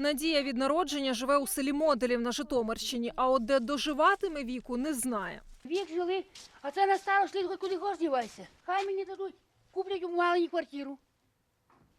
Надія від народження живе у селі Моделів на Житомирщині, а от де доживатиме віку, не знає. Вік жили, а це на старость літ куди хоч дівайся. Хай мені дадуть, куплять у маленькій квартиру.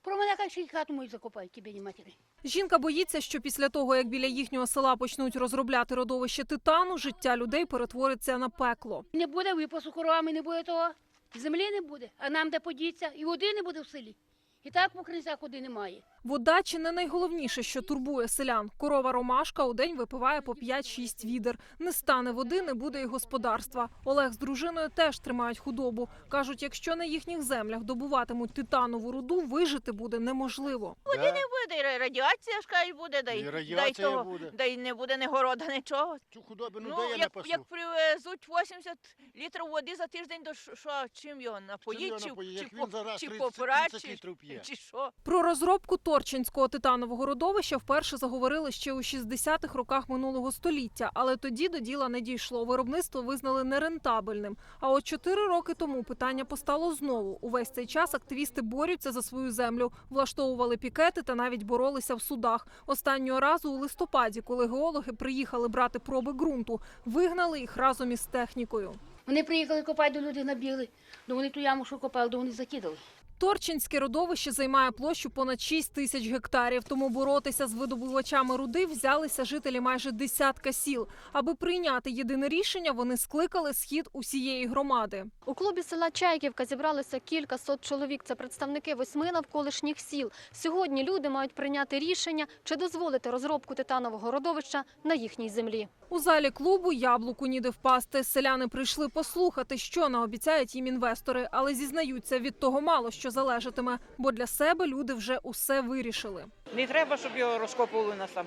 Про мене хай ще й хату мою закопають, тебе не матері. Жінка боїться, що після того, як біля їхнього села почнуть розробляти родовище титану, життя людей перетвориться на пекло. Не буде випасу коровами, не буде того. Землі не буде, а нам де подіться, і води не буде в селі. І так по кринцях води немає. Вода чи не найголовніше, що турбує селян. Корова ромашка у день випиває по 5-6 відер. Не стане води, не буде і господарства. Олег з дружиною теж тримають худобу. кажуть, якщо на їхніх землях добуватимуть титанову руду, вижити буде неможливо. Да? Не буде і радіація ж кажуть, буде, да й, І да й радіація того, буде. да й не буде ні города, нічого. Цю худобину Ну, де я не як, пасу? як привезуть 80 літрів води за тиждень, то що- чим його Чим напоїть, його чи, напоїть? чи, Як по- він зараз чи 30 30 літрів п'є. чи що. Про розробку Торчинського титанового родовища вперше заговорили ще у 60-х роках минулого століття, але тоді до діла не дійшло. Виробництво визнали нерентабельним. А от чотири роки тому питання постало знову. Увесь цей час активісти борються за свою землю, влаштовували пікети та навіть боролися в судах. Останнього разу у листопаді, коли геологи приїхали брати проби ґрунту, вигнали їх разом із технікою. Вони приїхали копати, до люди набігли. Ну вони ту яму, що копали, то вони закидали. Торчинське родовище займає площу понад 6 тисяч гектарів. Тому боротися з видобувачами руди взялися жителі майже десятка сіл. Аби прийняти єдине рішення, вони скликали схід усієї громади. У клубі села Чайківка зібралося кілька сот чоловік. Це представники восьми навколишніх сіл. Сьогодні люди мають прийняти рішення, чи дозволити розробку титанового родовища на їхній землі. У залі клубу яблуку ніде впасти. Селяни прийшли послухати, що наобіцяють їм інвестори, але зізнаються від того мало що залежатиме, бо для себе люди вже усе вирішили. Не треба, щоб його розкопували нас там.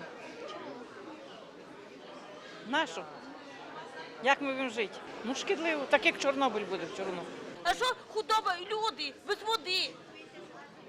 Нащо? Як ми будемо жити? Ну, шкідливо, так як Чорнобиль буде в Чорнобилі. А що худоба, люди без води?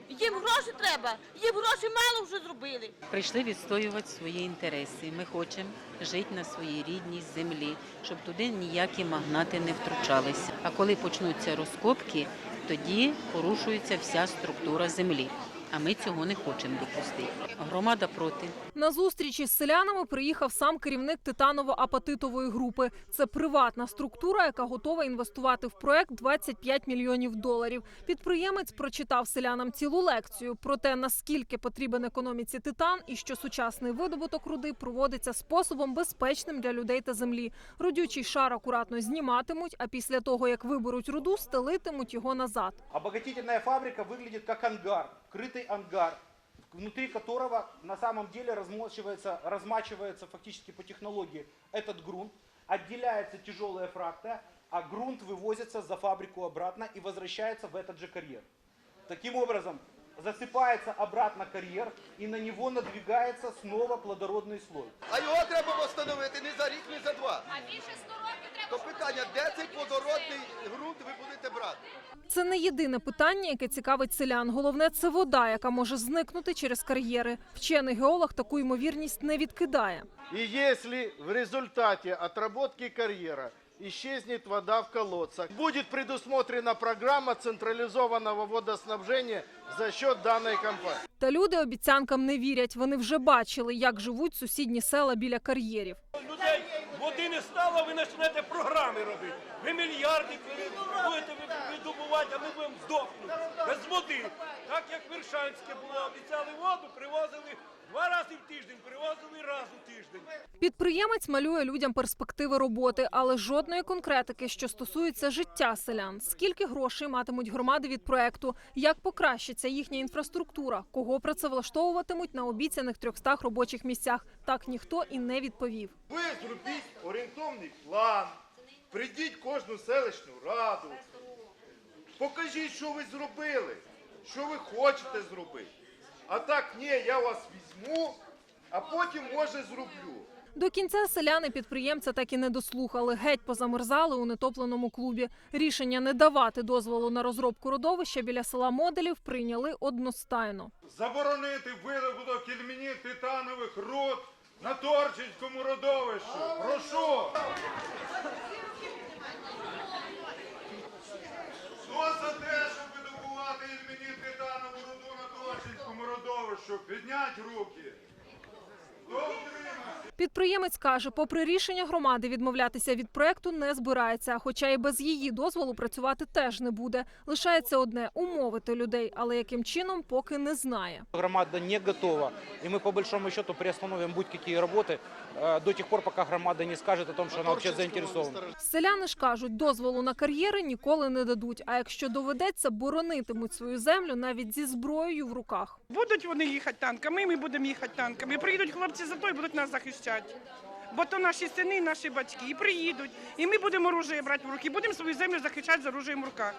Їм гроші треба, їм гроші мало вже зробили. Прийшли відстоювати свої інтереси. Ми хочемо жити на своїй рідній землі, щоб туди ніякі магнати не втручалися. А коли почнуться розкопки, тоді порушується вся структура землі. А ми цього не хочемо допустити. Громада проти. На зустріч із селянами приїхав сам керівник титаново-апатитової групи. Це приватна структура, яка готова інвестувати в проект 25 мільйонів доларів. Підприємець прочитав селянам цілу лекцію про те, наскільки потрібен економіці титан, і що сучасний видобуток руди проводиться способом безпечним для людей та землі. Родючий шар акуратно зніматимуть, а після того як виберуть руду, стелитимуть його назад. Обогатительная фабрика выглядит как ангар, крытый ангар, внутри которого на самом деле размачивается, размачивается фактически по технологии этот грунт, отделяется тяжелая фракция, а грунт вывозится за фабрику обратно и возвращается в этот же карьер. Таким образом, засыпается обратно карьер и на него надвигается снова плодородный слой. А його треба встановити не за рік, не за два. А більше 100 років треба. То питання, де цей плодородний ґрунт брати? Це не єдине питання, яке цікавить селян. Головне це вода, яка може зникнути через кар'єри. Вчений геолог таку ймовірність не відкидає. И если в результате отработки карьера исчезнет вода в колодцах, будет предусмотрена программа централизованного водоснабжения за счет данной компании. Та люди обіцянкам не вірять. Вони вже бачили, як живуть сусідні села біля кар'єрів. людей води не стало, ви почнете програми робити. Ви мільярди ви- а ми будемо здохнути без води. Так як Віршанське було, обіцяли воду, привозили два рази в тиждень, привозили раз у тиждень. Підприємець малює людям перспективи роботи, але жодної конкретики, що стосується життя селян. Скільки грошей матимуть громади від проекту, як покращиться їхня інфраструктура, кого працевлаштовуватимуть на обіцяних 300 робочих місцях. Так ніхто і не відповів. Ви зробіть орієнтовний план, прийдіть кожну селищну раду, покажіть, що ви зробили, що ви хочете зробити. А так, ні, я вас візьму, а потім, може, зроблю. До кінця селяни підприємця так і не дослухали. Геть позамерзали у нетопленому клубі. Рішення не давати дозволу на розробку родовища біля села Моделів прийняли одностайно. Заборонити видобуток ільмінів титанових руд на Торчинському родовищі. Прошу. Хто за те, щоб видобувати імені титанову руду на Точинському родовищу? Піднять руки. Хто Підприємець каже, попри рішення громади відмовлятися від проекту не збирається, хоча і без її дозволу працювати теж не буде. Лишається одне умовити людей, але яким чином поки не знає. Громада не готова, и мы по большому счету приостановим будь-какие работы э, до тех пор, пока громада не скажет о том, что она вообще заинтересована. Селяни ж кажуть, дозволу на кар'єри ніколи не дадуть. А якщо доведеться, боронитимуть свою землю навіть зі зброєю в руках. Будуть вони їхати танками, і ми будемо їхати танками. Приїдуть хлопці за то і будуть нас захищати. Бо то наші сини, наші батьки і приїдуть, і ми будемо оружие брати в руки, будемо свою землю захищати з оружием в руках.